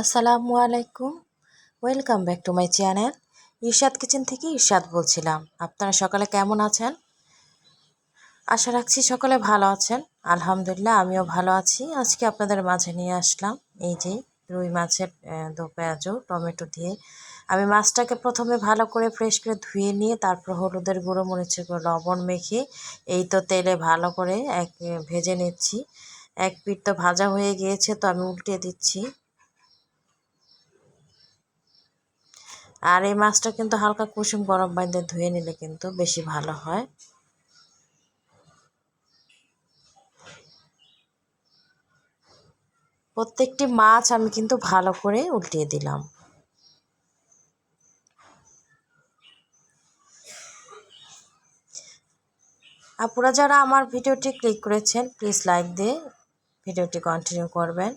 আসসালামু আলাইকুম। Welcome back to my channel Irshad kitchen থেকে ইরশাদ বলছিলাম। আপনারা সকালে কেমন আছেন? আশা রাখছি সকলে ভালো আছেন। আলহামদুলিল্লাহ, আমিও ভালো আছি। আজকে আপনাদের মাঝে নিয়ে আসলাম এই যে রুই মাছের দো পেঁয়াজও টমেটো দিয়ে। আমি মাছটাকে প্রথমে ভালো করে ফ্রেশ করে ধুয়ে নিয়ে, তারপর হলুদের গুঁড়ো, মরিচের গুঁড়ো, লবণ মেখে এই তো তেলে ভালো করে এক ভেজে নিচ্ছি। এক পিঠ তো ভাজা হয়ে গিয়েছে, তো আমি উল্টে দিচ্ছি। আর এই মাছটা কিন্তু হালকা কুসুম গরম পানিতে ধুয়ে নিলে কিন্তু বেশি ভালো হয়। প্রত্যেকটি মাছ আমি কিন্তু ভালো করে উল্টিয়ে দিলাম। আপুরা যারা আমার ভিডিওটি ক্লিক করেছেন প্লিজ লাইক দিয়ে ভিডিওটি কন্টিনিউ করবেন।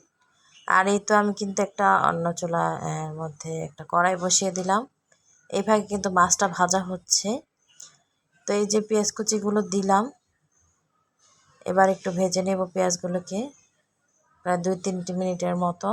আর এই তো আমি কিন্তু একটা অন্য চুলার মধ্যে একটা কড়াই বসিয়ে দিলাম। এইভাবে কিন্তু মাছটা ভাজা হচ্ছে। তো এই যে পেঁয়াজ কুচিগুলো দিলাম, এবার একটু ভেজে নেব পেঁয়াজগুলোকে, প্রায় দুই তিনটি মিনিটের মতো।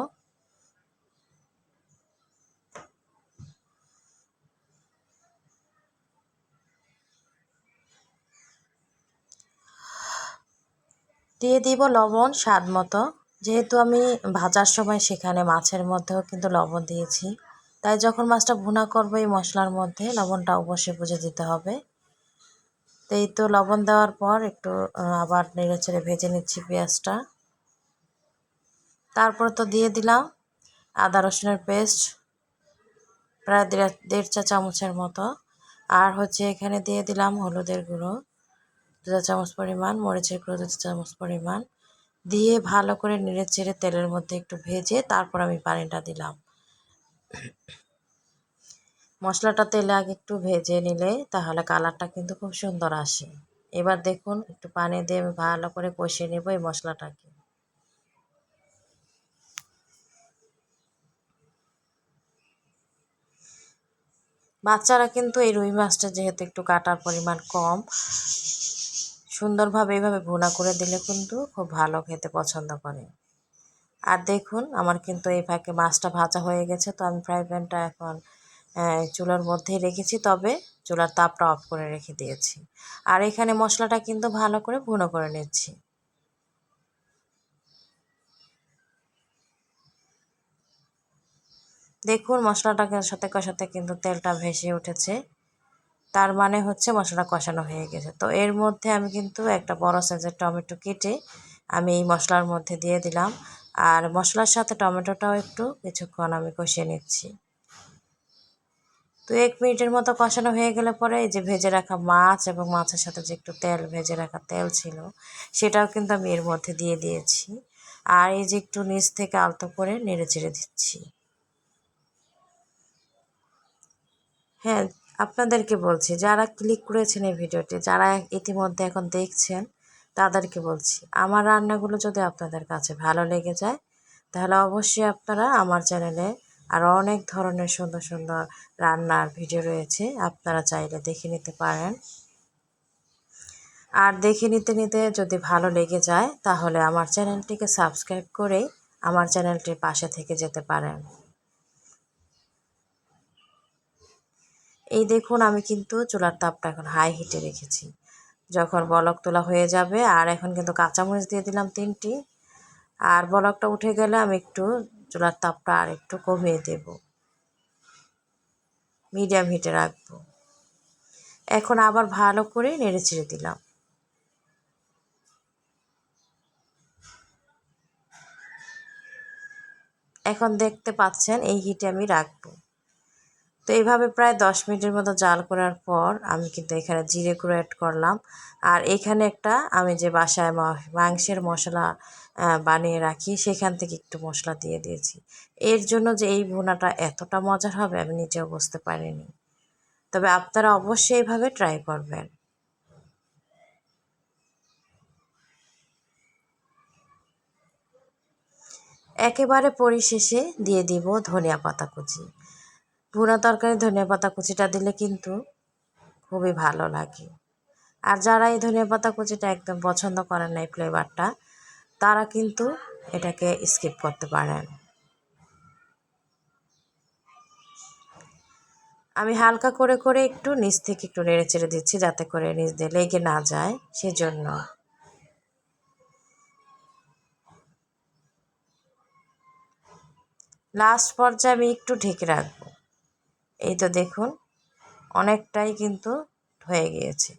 দিয়ে দিব লবণ স্বাদ মতো। যেহেতু আমি ভাজার সময় সেখানে মাছের মধ্যেও কিন্তু লবণ দিয়েছি, তাই যখন মাছটা ভুনা করব এই মশলার মধ্যে লবণটা অবশ্যই বুঝে দিতে হবে। তো এই তো লবণ দেওয়ার পর একটু আবার নেড়ে ছেড়ে ভেজে নিচ্ছি পেঁয়াজটা। তারপর তো দিয়ে দিলাম আদা রসুনের পেস্ট, প্রায় দেড় চা চামচের মতো। আর হচ্ছে এখানে দিয়ে দিলাম হলুদের গুঁড়ো, দু চা চামচ পরিমাণ, মরিচের গুঁড়ো দু চা চামচ পরিমাণ। দিয়ে ভালো করে নেড়ে চেড়ে তেলের মধ্যে একটু ভেজে তারপর আমি পানিটা দিলাম। মশলাটা তেলে আগে একটু ভেজে নিলে তাহলে কালারটা কিন্তু খুব সুন্দর আসে। এবার দেখুন, একটু পানি দিয়ে আমি ভালো করে কষিয়ে নেব এই মশলাটাকে। বাচ্চারা কিন্তু এই রুই মাছটা যেহেতু একটু কাটার পরিমাণ কম সুন্দরভাবে এইভাবে ভুনা করে দিলে কিন্তু খুব ভালো খেতে পছন্দ করে। আর দেখুন, আমার কিন্তু এই ফাঁকে মাছটা ভাজা হয়ে গেছে, তো আমি ফ্রাই প্যানটা এখন চুলার মধ্যেই রেখেছি, তবে চুলার তাপটা অফ করে রেখে দিয়েছি। আর এখানে মশলাটা কিন্তু ভালো করে ভুনো করে নিচ্ছি। দেখুন, মশলাটাকে সাথে কষাতে কিন্তু তেলটা ভেসে উঠেছে। তার মানে হচ্ছে মশলা কষানো হয়ে গেছে। তো এর মধ্যে আমি কিন্তু একটা বড় সাইজের টমেটো কেটে আমি এই মশলার মধ্যে দিয়ে দিলাম। আর মশলার সাথে টমেটোটাও একটু কিছুক্ষণ আমি কষিয়ে নিচ্ছি। তো এক মিনিটের মতো কষানো হয়ে গেলে পরে এই যে ভেজে রাখা মাছ এবং মাছের সাথে যে একটু তেল, ভেজে রাখা তেল ছিল, সেটাও কিন্তু আমি এর মধ্যে দিয়ে দিয়েছি। আর এই যে একটু নিচ থেকে আলতো করে নেড়ে চেড়ে দিচ্ছি। হ্যাঁ আপনাদেরকে বলছি, যারা ক্লিক করেছেন এই ভিডিওটি, যারা ইতিমধ্যে এখন দেখছেন, তাদেরকে বলছি, আমার রান্নাগুলো যদি আপনাদের কাছে ভালো লেগে যায়, তাহলে অবশ্যই আপনারা আমার চ্যানেলে আরও অনেক ধরনের সুন্দর সুন্দর রান্নার ভিডিও রয়েছে, আপনারা চাইলে দেখে নিতে পারেন। আর দেখে নিতে নিতে যদি ভালো লেগে যায়, তাহলে আমার চ্যানেলটিকে সাবস্ক্রাইব করে আমার চ্যানেলটির পাশে থেকে যেতে পারেন। এই দেখুন, আমি কিন্তু চুলার তাপটা এখন হাই হিটে রেখেছি। যখন বলক তোলা হয়ে যাবে, আর এখন কিন্তু কাঁচামরিচ দিয়ে দিলাম তিনটি, আর বলকটা উঠে গেলে আমি একটু চুলার তাপটা আর একটু কমিয়ে দেব। মিডিয়াম হিটে রাখব। এখন আবার ভালো করে নেড়ে ছেড়ে দিলাম। এখন দেখতে পাচ্ছেন, এই হিটে আমি রাখব। তো এইভাবে প্রায় দশ মিনিটের মতো জাল করার পর আমি কিন্তু এখানে জিরে গুঁড়ো অ্যাড করলাম। আর এখানে একটা আমি যে বাসায় মাংসের মশলা বানিয়ে রাখি, সেখান থেকে একটু মশলা দিয়ে দিয়েছি। এর জন্য যে এই ভুনাটা এতটা মজার হবে আমি নিজেও বুঝতে পারিনি। তবে আপনারা অবশ্যই এইভাবে ট্রাই করবেন। একেবারে পরিশেষে দিয়ে দিব ধনিয়া পাতা কুচি। ভুনা তরকারি, ধনিয়া পাতা কুচিটা দিলে কিন্তু খুবই ভালো লাগে। আর যারা এই ধনিয়া পাতা কুচিটা একদম পছন্দ করেন না এই ফ্লেভারটা তারা কিন্তু এটাকে স্কিপ করতে পারেন। আমি হালকা করে করে একটু নিচ থেকে একটু নেড়ে চেড়ে দিচ্ছি যাতে করে নিচ দিয়ে লেগে না যায়, সেজন্য। লাস্ট পর্যায়ে আমি একটু ঢেকে রাখব এই তো দেখুন অনেকটাই কিন্তু হয়ে গিয়েছে।